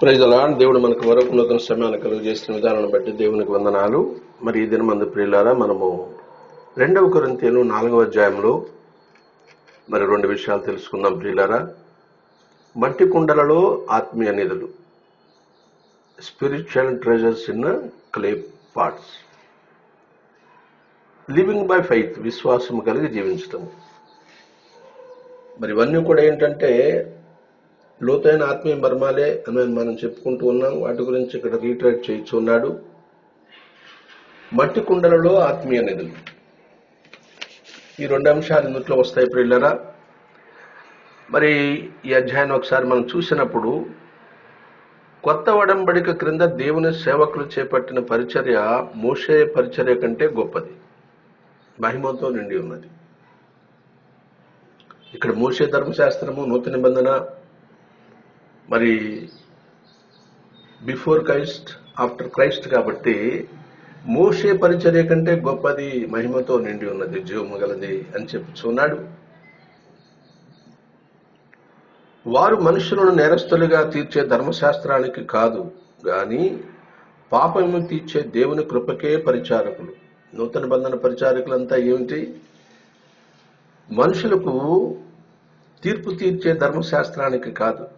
ప్రైజలా దేవుడు మనకు మరొక నూతన సమయాన్ని కలుగు చేసిన విధానాన్ని బట్టి దేవునికి వందనాలు. మరి ఈ దినమందు ప్రియులారా మనము రెండవ కొరింతీలు నాలుగవ అధ్యాయంలో మరి రెండు విషయాలు తెలుసుకుందాం ప్రియులారా. మట్టి కుండలలో ఆత్మీయ నిధులు spiritual treasures in clay pots living by faith విశ్వాసం కలిగి జీవించటం మరి ఇవన్నీ కూడా ఏంటంటే లోతైన ఆత్మీయ మర్మాలే అని మనం చెప్పుకుంటూ ఉన్నాం. వాటి గురించి ఇక్కడ రీట్రేట్ చేయొచ్చు మట్టి కుండలలో ఆత్మీయ నిధులు. ఈ రెండు అంశాలు ఇందులో వస్తాయి ప్రిల్లరా మరి ఈ అధ్యాయం ఒకసారి మనం చూసినప్పుడు కొత్త వడంబడిక క్రింద దేవుని సేవకులు చేపట్టిన పరిచర్య మోషే పరిచర్య కంటే గొప్పది. మహిమతో నిండి ఉన్నది. ఇక్కడ మోషే ధర్మశాస్త్రము నూతన నిబంధన మరి బిఫోర్ క్రైస్ట్ ఆఫ్టర్ క్రైస్ట్ కాబట్టి మోషే పరిచర్య కంటే గొప్పది మహిమతో నిండి ఉన్నది జీవము గలది అని చెప్పుచున్నాడు వారు మనుషులను నేరస్తులుగా తీర్చే ధర్మశాస్త్రానికి కాదు గాని పాపము తీర్చే దేవుని కృపకే పరిచారకులు. నూతన బంధన పరిచారకులంతా ఏమిటి? మనుషులకు తీర్పు తీర్చే ధర్మశాస్త్రానికి కాదు.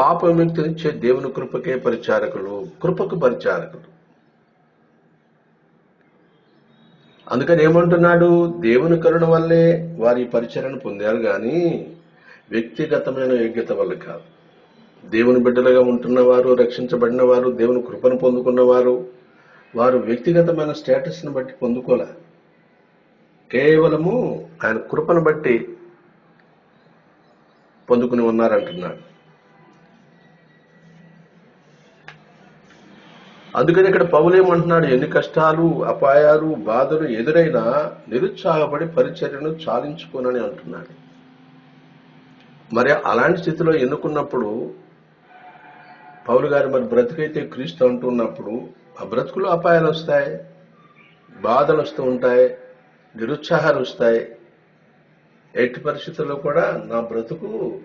పాప విముక్తినిచ్చే దేవుని కృపకే పరిచారకులు కృపకు పరిచారకులు. అందుకని ఏమంటున్నాడు? దేవుని కరుణ వల్లే వారి పరిచరణ పొందారు గాని వ్యక్తిగతమైన యోగ్యత వల్ల కాదు. దేవుని బిడ్డలుగా ఉంటున్నవారు రక్షించబడిన వారు దేవుని కృపను పొందుకున్నవారు వారు వ్యక్తిగతమైన స్టేటస్ని బట్టి పొందుకోలే. కేవలము ఆయన కృపను బట్టి పొందుకుని ఉన్నారంటున్నాడు. అందుకని ఇక్కడ పౌలేమంటున్నాడు ఎన్ని కష్టాలు అపాయాలు బాధలు ఎదురైనా నిరుత్సాహపడి పరిచర్యను చాలించుకోనని అంటున్నాడు. మరి అలాంటి స్థితిలో ఎన్నుకున్నప్పుడు పౌలు గారు మరి బ్రతికైతే క్రీస్తు అంటున్నప్పుడు ఆ బ్రతుకులో అపాయాలు వస్తాయి బాధలు వస్తూ ఉంటాయి నిరుత్సాహాలు వస్తాయి. ఎట్టి పరిస్థితుల్లో కూడా నా బ్రతుకు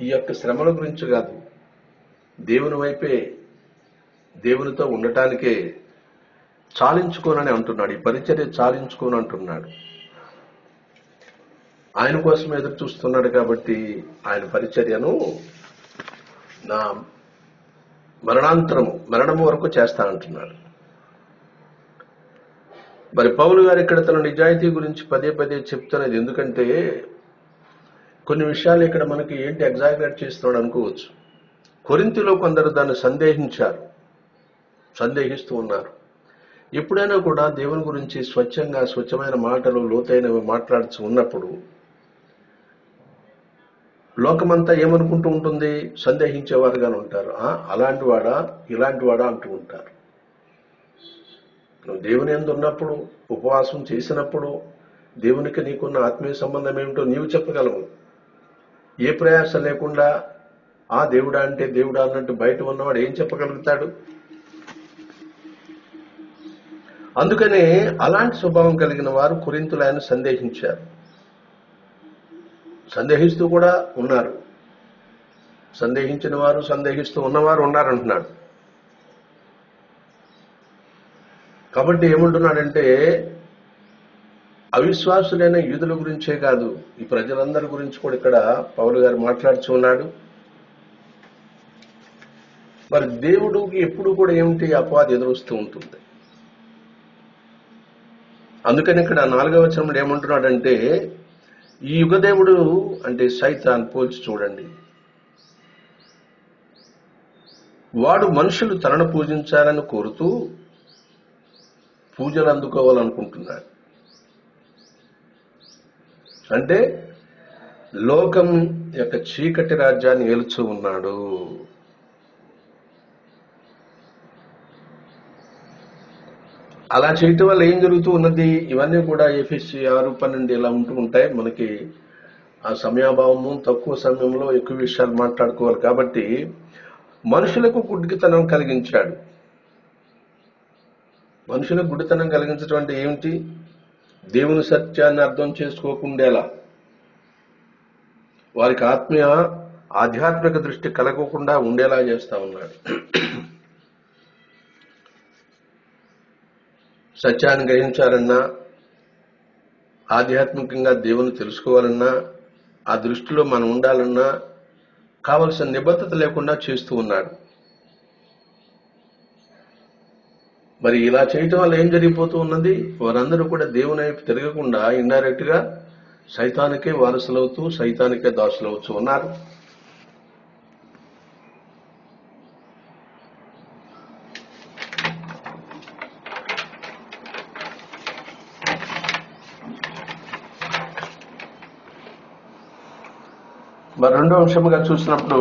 ఈ యొక్క శ్రమల గురించి కాదు. దేవుని వైపే దేవునితో ఉండటానికే చాలించుకోనని అంటున్నాడు. ఈ పరిచర్య చాలించుకోను అంటున్నాడు. ఆయన కోసం ఎదురు చూస్తున్నాడు కాబట్టి ఆయన పరిచర్యను నా మరణాంతరము మరణము వరకు చేస్తా అంటున్నాడు మరి పౌలు గారు ఇక్కడ తన నిజాయితీ గురించి పదే పదే చెప్తున్నది ఎందుకంటే కొన్ని విషయాలు ఇక్కడ మనకి ఏంటి ఎగ్జాగరేట్ చేస్తున్నాడు అనుకోవచ్చు. కొరింతిలో కొందరు దాన్ని సందేహించారు. సందేహిస్తూ ఉన్నారు ఎప్పుడైనా కూడా దేవుని గురించి స్వచ్ఛంగా స్వచ్ఛమైన మాటలు లోతైనవి మాట్లాడుతూ ఉన్నప్పుడు లోకమంతా ఏమనుకుంటూ ఉంటుంది? సందేహించేవారుగానే ఉంటారు. అలాంటి వాడా ఇలాంటి వాడా అంటూ ఉంటారు. నువ్వు దేవుని ఎందు ఉన్నప్పుడు ఉపవాసం చేసినప్పుడు దేవునికి నీకున్న ఆత్మీయ సంబంధం ఏమిటో నీవు చెప్పగలవు. ఏ ప్రయాస లేకుండా ఆ దేవుడా అంటే దేవుడా అన్నట్టు బయట ఉన్నవాడు ఏం చెప్పగలుగుతాడు? అందుకనే అలాంటి స్వభావం కలిగిన వారు కురింతులు ఆయన సందేహించారు. సందేహిస్తూ కూడా ఉన్నారు. సందేహించిన వారు సందేహిస్తూ ఉన్నవారు ఉన్నారంటున్నాడు. కాబట్టి ఏమంటున్నాడంటే అవిశ్వాసులైన యూదుల గురించే కాదు ఈ ప్రజలందరి గురించి కూడా ఇక్కడ పౌలు గారు మాట్లాడుతూ ఉన్నాడు. మరి దేవుడికి ఎప్పుడు కూడా ఏమిటి అపవాది ఎదురొస్తూ ఉంటుంది? అందుకని ఇక్కడ నాలుగవ వచనంలో ఏమంటున్నాడంటే ఈ యుగదేవుడు అంటే సైతాన్ పోల్చి చూడండి. వాడు మనుషులు తనను పూజించాలని కోరుతూ పూజలు అందుకోవాలనుకుంటున్నాడు. అంటే లోకం యొక్క చీకటి రాజ్యాన్ని ఏలుచూ ఉన్నాడు. అలా చేయటం వల్ల ఏం జరుగుతూ ఉన్నది? ఇవన్నీ కూడా ఎఫ్ఎస్సి ఆరు పన్నెండు ఇలా ఉంటూ ఉంటాయి? మనకి ఆ సమయాభావము తక్కువ సమయంలో ఎక్కువ విషయాలు మాట్లాడుకోవాలి కాబట్టి మనుషులకు గుడ్డితనం కలిగించాడు. మనుషులకు గుడ్డితనం కలిగించడం అంటే ఏమిటి? దేవుని సత్యాన్ని అర్థం చేసుకోకుండేలా. వారికి ఆత్మీయ ఆధ్యాత్మిక దృష్టి కలగకుండా ఉండేలా చేస్తా ఉన్నాడు. సత్యాన్ని గ్రహించాలన్నా ఆధ్యాత్మికంగా దేవుని తెలుసుకోవాలన్నా ఆ దృష్టిలో మనం ఉండాలన్నా కావలసిన నిబద్ధత లేకుండా చేస్తూ ఉన్నాడు. మరి ఇలా చేయటం వల్ల ఏం జరిగిపోతూ ఉన్నది? వారందరూ కూడా దేవుని వైపు తిరగకుండా ఇండైరెక్ట్గా సైతానికే వారసులవుతూ సైతానికే దాసులవుతూ ఉన్నారు. మరి రెండో అంశముగా చూసినప్పుడు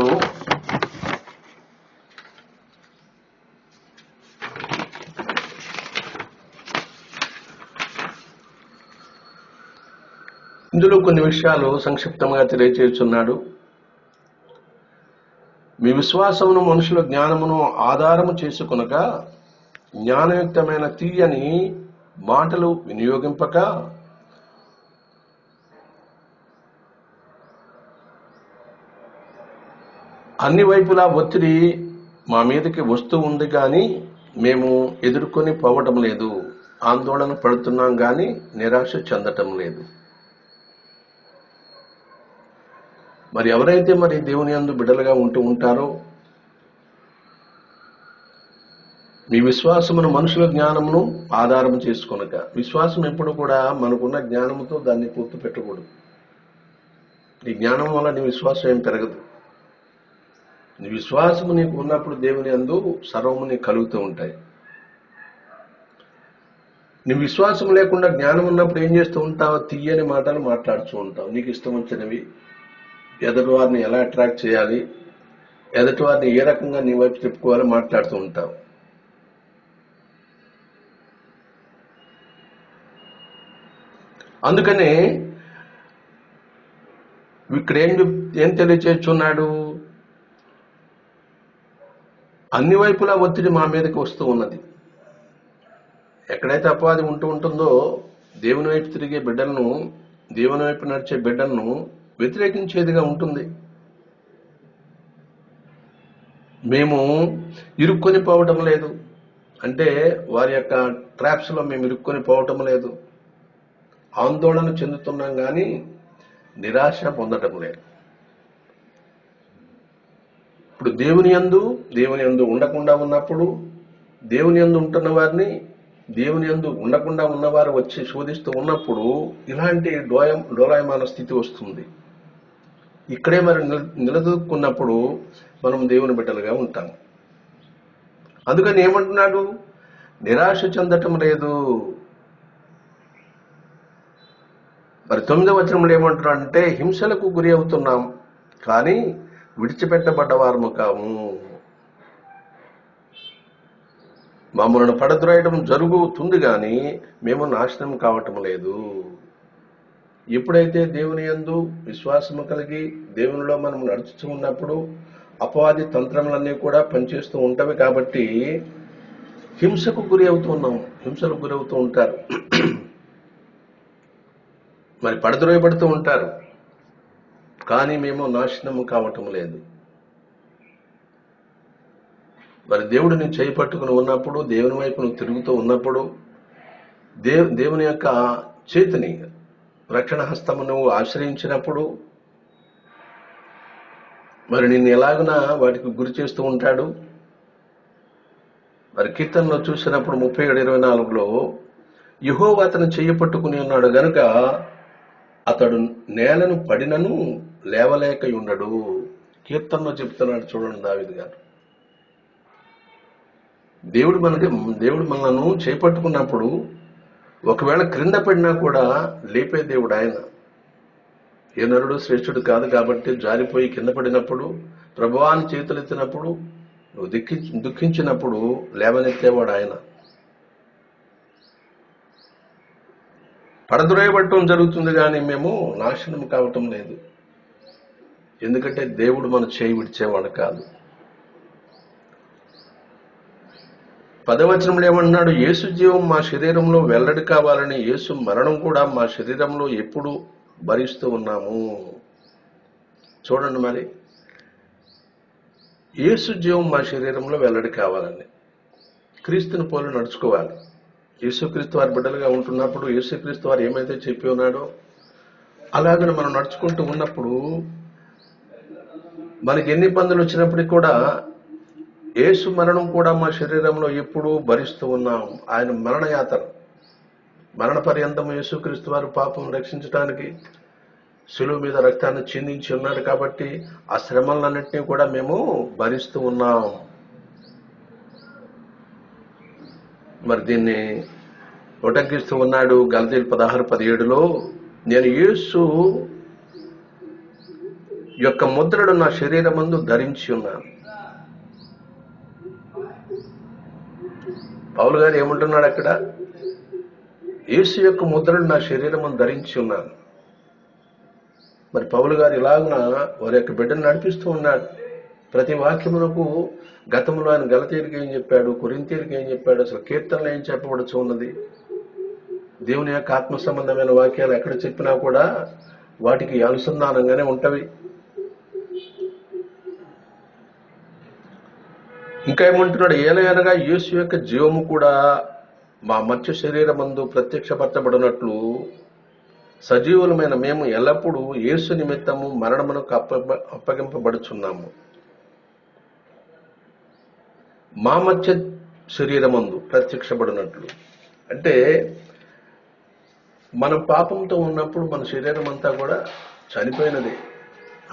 ఇందులో కొన్ని విషయాలు సంక్షిప్తంగా తెలియచేస్తున్నాడు మీ విశ్వాసమును మనుషుల జ్ఞానమును ఆధారము చేసుకునక జ్ఞానయుక్తమైన తీయని మాటలు వినియోగింపక అన్ని వైపులా ఒత్తిడి మా మీదకి వస్తూ ఉంది కానీ మేము ఎదుర్కొని పోవటం లేదు. ఆందోళన పడుతున్నాం కానీ నిరాశ చెందటం లేదు. మరి ఎవరైతే మరి దేవుని అందు బిడ్డలుగా ఉంటూ ఉంటారో మీ విశ్వాసమును మనుషుల జ్ఞానమును ఆధారం చేసుకొనక విశ్వాసం ఎప్పుడు కూడా మనకున్న జ్ఞానముతో దాన్ని పూర్తి పెట్టకూడదు. నీ జ్ఞానం వల్ల నీ విశ్వాసం ఏం పెరగదు. విశ్వాసము నీకు ఉన్నప్పుడు దేవుని అందు సర్వము నీకు కలుగుతూ ఉంటాయి. నీ విశ్వాసం లేకుండా జ్ఞానం ఉన్నప్పుడు ఏం చేస్తూ ఉంటావు తీయని మాటలు మాట్లాడుతూ ఉంటావు. నీకు ఇష్టం వచ్చినవి ఎదుటి వారిని ఎలా అట్రాక్ట్ చేయాలి ఎదుటి వారిని ఏ రకంగా నీ వైపు తిప్పుకోవాలో మాట్లాడుతూ ఉంటావు. అందుకనే ఇక్కడ ఏం ఏం తెలియచేస్తున్నాడు? అన్ని వైపులా ఒత్తిడి మా మీదకి వస్తూ ఉన్నది. ఎక్కడైతే అపవాది ఉంటూ ఉంటుందో దేవుని వైపు తిరిగే బిడ్డలను దేవుని వైపు నడిచే బిడ్డలను వ్యతిరేకించేదిగా ఉంటుంది. మేము ఇరుక్కొని పోవటం లేదు. అంటే వారి యొక్క ట్రాప్స్లో మేము ఇరుక్కొని పోవటం లేదు. ఆందోళన చెందుతున్నాం కానీ నిరాశ పొందటం లేదు. ఇప్పుడు దేవుని యందు దేవుని యందు ఉండకుండా ఉన్నప్పుడు దేవుని యందు ఉంటున్న వారిని దేవుని యందు ఉండకుండా ఉన్నవారు వచ్చి శోధిస్తూ ఉన్నప్పుడు ఇలాంటి డోయం డోలాయమాన స్థితి వస్తుంది. ఇక్కడే మరి నిలదొక్కున్నప్పుడు మనం దేవుని బిడ్డలుగా ఉంటాం. అందుకని ఏమంటున్నాడు? నిరాశ చెందటం లేదు. మరి తొమ్మిదవ వచనంలో ఏమంటున్నాడు అంటే హింసలకు గురి అవుతున్నాం. కానీ విడిచిపెట్టబడ్డవారము కాము మమ్మల్ని పడద్రాయడం జరుగుతుంది కానీ మేము నాశనం కావటం లేదు. ఎప్పుడైతే దేవుని యందు విశ్వాసము కలిగి దేవునిలో మనం నడుచుతూ ఉన్నప్పుడు అపవాది తంత్రములన్నీ కూడా పనిచేస్తూ ఉంటవి కాబట్టి హింసకు గురి అవుతూ ఉన్నాం హింసలకు గురి అవుతూ ఉంటారు. మరి పడద్రోయబడుతూ ఉంటారు. కానీ మేము నాశనము కావటం లేదు. మరి దేవుడిని చేయి పట్టుకుని ఉన్నప్పుడు దేవుని వైపు నువ్వు తిరుగుతూ ఉన్నప్పుడు దేవు దేవుని యొక్క చేతిని రక్షణ హస్తము నువ్వు ఆశ్రయించినప్పుడు మరి నిన్ను ఎలాగునా వాటికి గురి చేస్తూ ఉంటాడు? మరి కీర్తనలో చూసినప్పుడు ముప్పై ఏడు ఇరవై నాలుగులో యహో అతను చెయ్యి పట్టుకుని ఉన్నాడు గనుక అతడు నేలను పడినను లేవలేక ఉండడు కీర్తనలో చెప్తున్నాడు చూడండి దావిది గారు. దేవుడు మనకి దేవుడు మనను చేపట్టుకున్నప్పుడు ఒకవేళ క్రింద పడినా కూడా లేపే దేవుడు ఆయన. ఏ నరుడు శ్రేష్ఠుడు కాదు కాబట్టి జారిపోయి కింద పడినప్పుడు ప్రభువాన్ని చేతులెత్తినప్పుడు నువ్వు దిక్కి దుఃఖించినప్పుడు లేవనెత్తేవాడు ఆయన. పడద్రోయబట్టడం జరుగుతుంది కానీ మేము నాశనం కావటం లేదు. ఎందుకంటే దేవుడు మన చేయి విడిచేవాడు కాదు. పదవచనంలో ఏమన్నాడు యేసు జీవం మా శరీరంలో వెల్లడి కావాలని యేసు మరణం కూడా మా శరీరంలో ఎప్పుడు భరిస్తూ ఉన్నాము. చూడండి మరి. యేసు జీవం మా శరీరంలో వెల్లడి కావాలని క్రీస్తుని పోలి నడుచుకోవాలి. యేసుక్రీస్తు వారి బిడ్డలుగా ఉంటున్నప్పుడు యేసుక్రీస్తు వారు ఏమైతే చెప్పి ఉన్నాడో అలాగని మనం నడుచుకుంటూ ఉన్నప్పుడు మనకి ఎన్ని ఇబ్బందులు వచ్చినప్పటికీ కూడా యేసు మరణం కూడా మా శరీరంలో ఎప్పుడూ భరిస్తూ ఉన్నాం. ఆయన మరణయాత్ర. మరణ పర్యంతం యేసుక్రీస్తు వారు పాపం రక్షించడానికి సులువు మీద రక్తాన్ని చిందించి ఉన్నాడు కాబట్టి ఆ శ్రమలన్నింటినీ కూడా మేము భరిస్తూ ఉన్నాం. మరి దీన్ని ఉటంకిస్తూ ఉన్నాడు గలతీలు పదహారు పదిహేడులో నేను యేసు యొక్క ముద్రడు నా శరీరమందు ధరించి ఉన్నాను. పౌలు గారు ఏమంటున్నాడు అక్కడ? యేసు యొక్క ముద్రను నా శరీరమందు ధరించి ఉన్నాను. మరి పౌలు గారు ఇలాగున వారి యొక్క బిడ్డను నడిపిస్తూ ఉన్నాడు ప్రతి వాక్యమునకు గతంలో ఆయన గలతీరికి ఏం చెప్పాడు? కొరింతీరికి ఏం చెప్పాడు? అసలు కీర్తనలు ఏం చెప్పబడుచు ఉన్నది? దేవుని యొక్క ఆత్మ సంబంధమైన వాక్యాలు ఎక్కడ చెప్పినా కూడా వాటికి అనుసంధానంగానే ఉంటవి. ఇంకా ఏమంటున్నాడు? ఏలయనగా యేసు యొక్క జీవము కూడా మా మత్స్య శరీరమందు ప్రత్యక్షపరచబడినట్లు సజీవులమైన మేము ఎల్లప్పుడూ యేసు నిమిత్తము మరణమునకు అప్ప అప్పగింపబడుచున్నాము. మా మత్స్య శరీరమందు ప్రత్యక్షపడినట్లు. అంటే మనం పాపంతో ఉన్నప్పుడు మన శరీరం అంతా కూడా చనిపోయినది.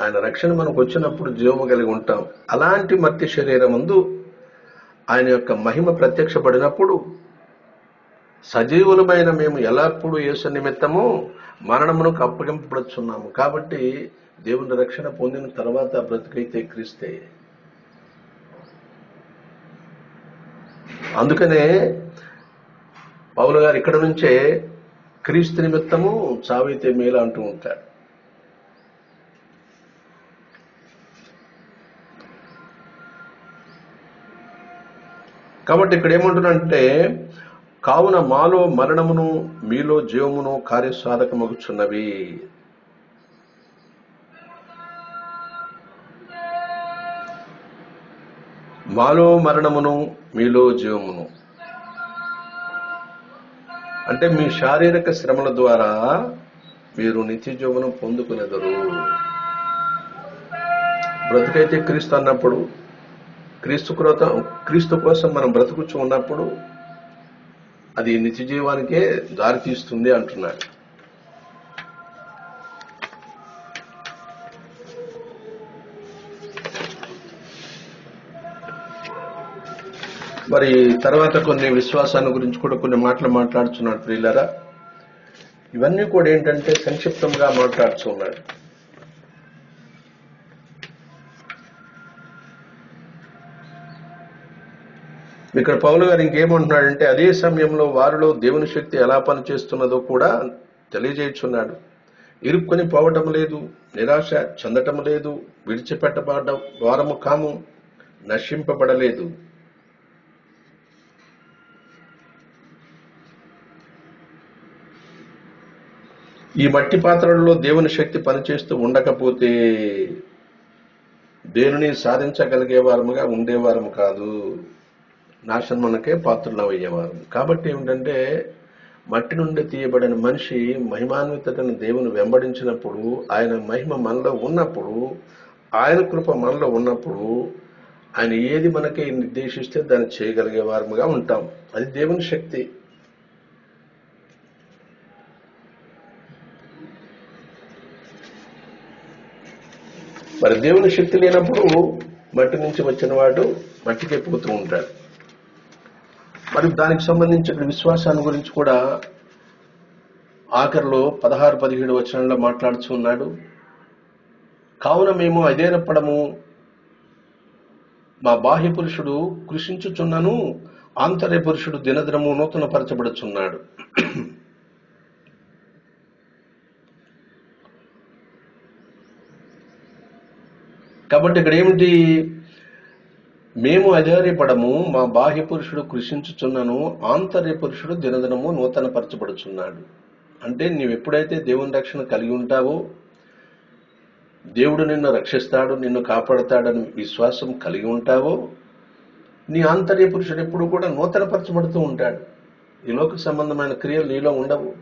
ఆయన రక్షణ మనకు వచ్చినప్పుడు జీవము కలిగి ఉంటాం. అలాంటి మత్య శరీరమందు ఆయన యొక్క మహిమ ప్రత్యక్షపడినప్పుడు సజీవులమైన మేము ఎల్లప్పుడూ యేసు నిమిత్తము మరణమునకు అప్పగింపబడుచున్నాము. కాబట్టి దేవుని రక్షణ పొందిన తర్వాత బ్రతికైతే క్రీస్తే. అందుకనే పౌలు గారు ఇక్కడ నుంచే క్రీస్తు నిమిత్తము చావైతే మేలు అంటూ ఉంటాడు కాబట్టి ఇక్కడ ఏమంటున్నంటే కావున మాలో మరణమును మీలో జీవమును కార్యసాధకమగుచున్నవి. మాలో మరణమును మీలో జీవమును. అంటే మీ శారీరక శ్రమల ద్వారా మీరు నిత్య జీవనం పొందుకునేదరు. బ్రతుకైతే క్రీస్తు అన్నప్పుడు క్రీస్తు క్రోత క్రీస్తు కోసం మనం బ్రతుకుచ్చు ఉన్నప్పుడు అది నిత్య జీవానికే దారితీస్తుంది అంటున్నాడు. మరి తర్వాత కొన్ని విశ్వాసాన్ని గురించి కూడా కొన్ని మాటలు మాట్లాడుతున్నాడు ప్రియులరా. ఇవన్నీ కూడా ఏంటంటే సంక్షిప్తంగా మాట్లాడుతున్నాడు ఇక్కడ పౌలు గారు ఇంకేమంటున్నాడంటే అదే సమయంలో వారిలో దేవుని శక్తి ఎలా పనిచేస్తున్నదో కూడా తెలియజేయుచున్నాడు. ఇరుక్కొని పోవటం లేదు నిరాశ చెందటం లేదు విడిచిపెట్టబడ్డ వారము కాము నశింపబడలేదు. ఈ మట్టి పాత్రలలో దేవుని శక్తి పనిచేస్తూ ఉండకపోతే దేనిని సాధించగలిగే వారముగా ఉండేవారము కాదు. నాశనమునకే పాత్రలు అయ్యేవారు కాబట్టి ఏమిటంటే మట్టి నుండి తీయబడిన మనిషి మహిమాన్వితమైన దేవుని వెంబడించినప్పుడు ఆయన మహిమ మనలో ఉన్నప్పుడు ఆయన కృప మనలో ఉన్నప్పుడు ఆయన ఏది మనకి నిర్దేశిస్తే దాన్ని చేయగలిగే వారముగా ఉంటాం. అది దేవుని శక్తి. మరి దేవుని శక్తి లేనప్పుడు మట్టి నుంచి వచ్చిన వాడు మట్టికే పోతూ ఉంటాడు. మరి దానికి సంబంధించిన విశ్వాసాన్ని గురించి కూడా ఆఖరిలో పదహారు పదిహేడు వచనంలో మాట్లాడుతూ ఉన్నాడు. కావున మేము అధైర్యపడము మా బాహ్య పురుషుడు కృషించుచున్నను ఆంతర్య పురుషుడు దినదినము నూతనపరచబడుచున్నాడు. కాబట్టి ఇక్కడ ఏమిటి? మేము అధైర్యపడము మా బాహ్య పురుషుడు కృషించుచున్నను ఆంతర్య పురుషుడు దినదినము నూతన పరచబడుచున్నాడు అంటే నీవు ఎప్పుడైతే దేవుని రక్షణ కలిగి ఉంటావో దేవుడు నిన్ను రక్షిస్తాడు నిన్ను కాపాడతాడని విశ్వాసం కలిగి ఉంటావో నీ ఆంతర్య పురుషుడు ఎప్పుడు కూడా నూతనపరచబడుతూ ఉంటాడు. ఈ లోక సంబంధమైన క్రియలు నీలో ఉండవు.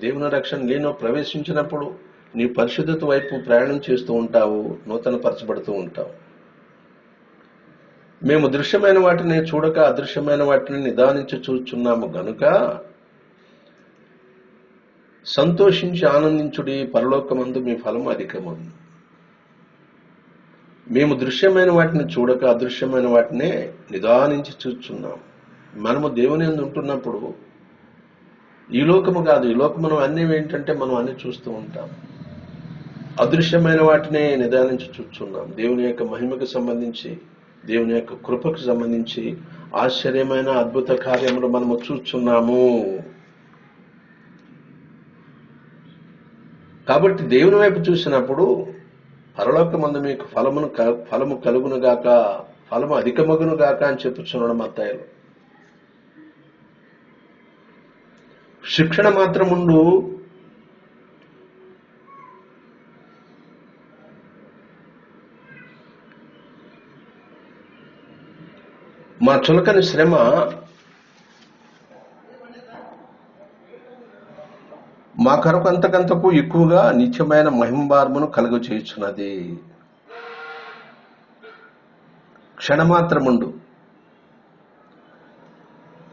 దేవుని రక్షణ నీలో ప్రవేశించినప్పుడు నీ పరిశుద్ధత వైపు ప్రయాణం చేస్తూ ఉంటావు నూతనపరచబడుతూ ఉంటావు. మేము దృశ్యమైన వాటిని చూడక అదృశ్యమైన వాటిని నిదానించి చూచున్నాము గనుక సంతోషించి ఆనందించుడి పరలోకమందు మీ ఫలం అధికము మేము దృశ్యమైన వాటిని చూడక అదృశ్యమైన వాటినే నిదానించి చూచున్నాం మనము దేవుని ఉంటున్నప్పుడు ఈ లోకము కాదు ఈ లోకము అన్నీ ఏంటంటే మనం అన్ని చూస్తూ ఉంటాం అదృశ్యమైన వాటినే నిదానించి చూచున్నాం దేవుని యొక్క మహిమకు సంబంధించి దేవుని యొక్క కృపకు సంబంధించి ఆశ్చర్యమైన అద్భుత కార్యములు మనము చూస్తున్నాము. కాబట్టి దేవుని వైపు చూసినప్పుడు పరలోకమందు మీకు ఫలమును ఫలము కలుగును గాక ఫలము అధికమగును గాక అని చెప్పుచున్నాడు మత్తాయిలు శిక్షణ మాత్రముండు మా చులకని శ్రమ మా కరకు అంతకంతకు ఎక్కువగా నిత్యమైన మహింబార్మును కలుగు చేయుచున్నది. క్షణమాత్రముండు.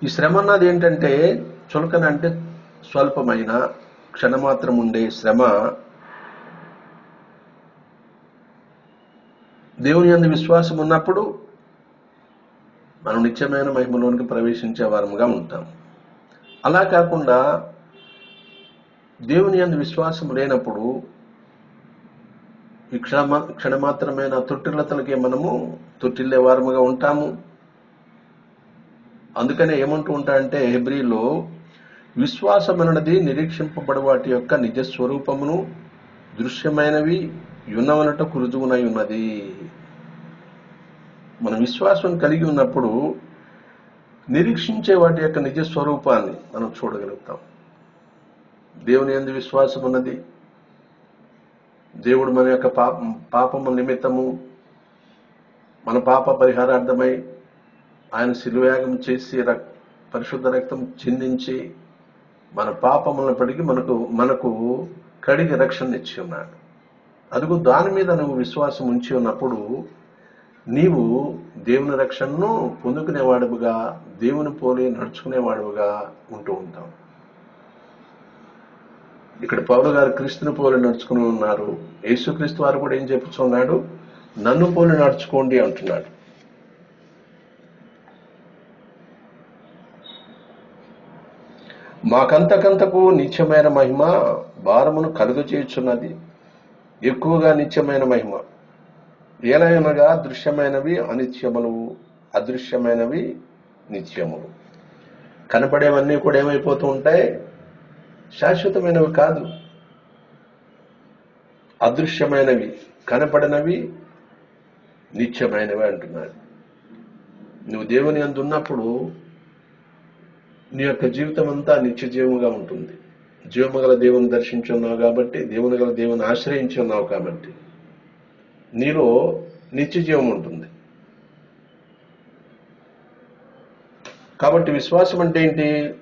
ఈ శ్రమ అన్నది ఏంటంటే చులకన అంటే స్వల్పమైన క్షణమాత్రం ఉండే శ్రమ. దేవుని అందు విశ్వాసం ఉన్నప్పుడు మనం నిత్యమైన మహిమలోనికి ప్రవేశించే వారముగా ఉంటాం. అలా కాకుండా దేవుని అందు విశ్వాసం లేనప్పుడు ఈ క్షణ క్షణమాత్రమైన తొట్టిల్లతలకి మనము తొట్టిల్లే వారముగా ఉంటాము. అందుకనే ఏమంటూ ఉంటాడంటే హెబ్రిలో విశ్వాసం అన్నది నిరీక్షింపబడి వాటి యొక్క నిజ స్వరూపమును దృశ్యమైనవి యున్నవనట కురుజువునై ఉన్నది. మనం విశ్వాసం కలిగి ఉన్నప్పుడు నిరీక్షించే వాటి యొక్క నిజ స్వరూపాన్ని మనం చూడగలుగుతాం. దేవుని ఎందు విశ్వాసం ఉన్నది. దేవుడు మన యొక్క పాప పాపము నిమిత్తము మన పాప పరిహారార్థమై ఆయన శిలువయాగం చేసి రక్- పరిశుద్ధ రక్తం చిందించి మన పాపములను పడిగి మనకు మనకు కడిగి రక్షణ ఇచ్చి ఉన్నాడు. అదుగు దాని మీద నువ్వు విశ్వాసం ఉంచి ఉన్నప్పుడు నీవు దేవుని రక్షణను పొందుకునేవాడుగా దేవుని పోలి నడుచుకునేవాడుగా ఉంటూ ఉంటావు. ఇక్కడ పౌరు గారు క్రీస్తుని పోలి నడుచుకుని ఉన్నారు. యేసుక్రీస్తు వారు కూడా ఏం చెప్పుచున్నాడు? నన్ను పోలి నడుచుకోండి అంటున్నాడు. మాకంతకంతకు నిత్యమైన మహిమ భారమును కలుగు చేయుచున్నది ఎక్కువగా నిత్యమైన మహిమ. ఏలయనగా దృశ్యమైనవి అనిత్యములు అదృశ్యమైనవి నిత్యములు. కనపడేవన్నీ కూడా ఏమైపోతూ ఉంటాయి? శాశ్వతమైనవి కాదు. అదృశ్యమైనవి కనపడనవి నిత్యమైనవి అంటున్నాడు నువ్వు దేవుని అందున్నప్పుడు నీ యొక్క జీవితం అంతా నిత్య జీవముగా ఉంటుంది. జీవము గల దేవుని దర్శించున్నావు కాబట్టి దేవుని గల దేవుని ఆశ్రయించున్నావు కాబట్టి. నీలో నిత్య జీవం ఉంటుంది. కాబట్టి విశ్వాసం అంటే ఏంటి?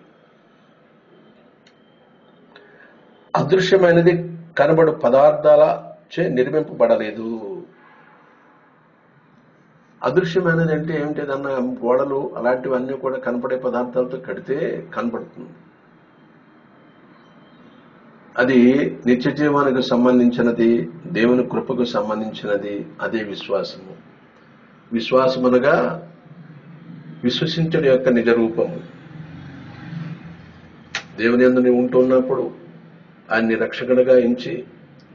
అదృశ్యమైనది కనబడు పదార్థాల చే నిర్మింపబడలేదు. అదృశ్యమైనది అంటే ఏమిటిదన్న గోడలు అలాంటివన్నీ కూడా కనపడే పదార్థాలతో కడితే కనపడుతుంది. అది నిత్య జీవానికి సంబంధించినది దేవుని కృపకు సంబంధించినది అదే విశ్వాసము. విశ్వాసం అనగా విశ్వసించడం యొక్క నిజ రూపము. దేవుని యందు నీవు ఉంటున్నప్పుడు ఆయన్ని రక్షకుడిగా ఎంచి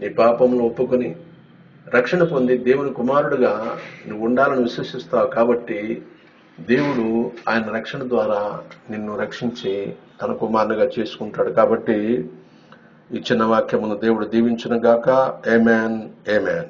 నీ పాపమును ఒప్పుకొని రక్షణ పొంది దేవుని కుమారుడుగా నువ్వు ఉండాలని విశ్వసిస్తావు కాబట్టి దేవుడు ఆయన రక్షణ ద్వారా నిన్ను రక్షించి తన కుమారునిగా చేసుకుంటాడు కాబట్టి ఈ చిన్న వాక్యమును దేవుడు దీవించును గాక ఏమాన్ ఏమాన్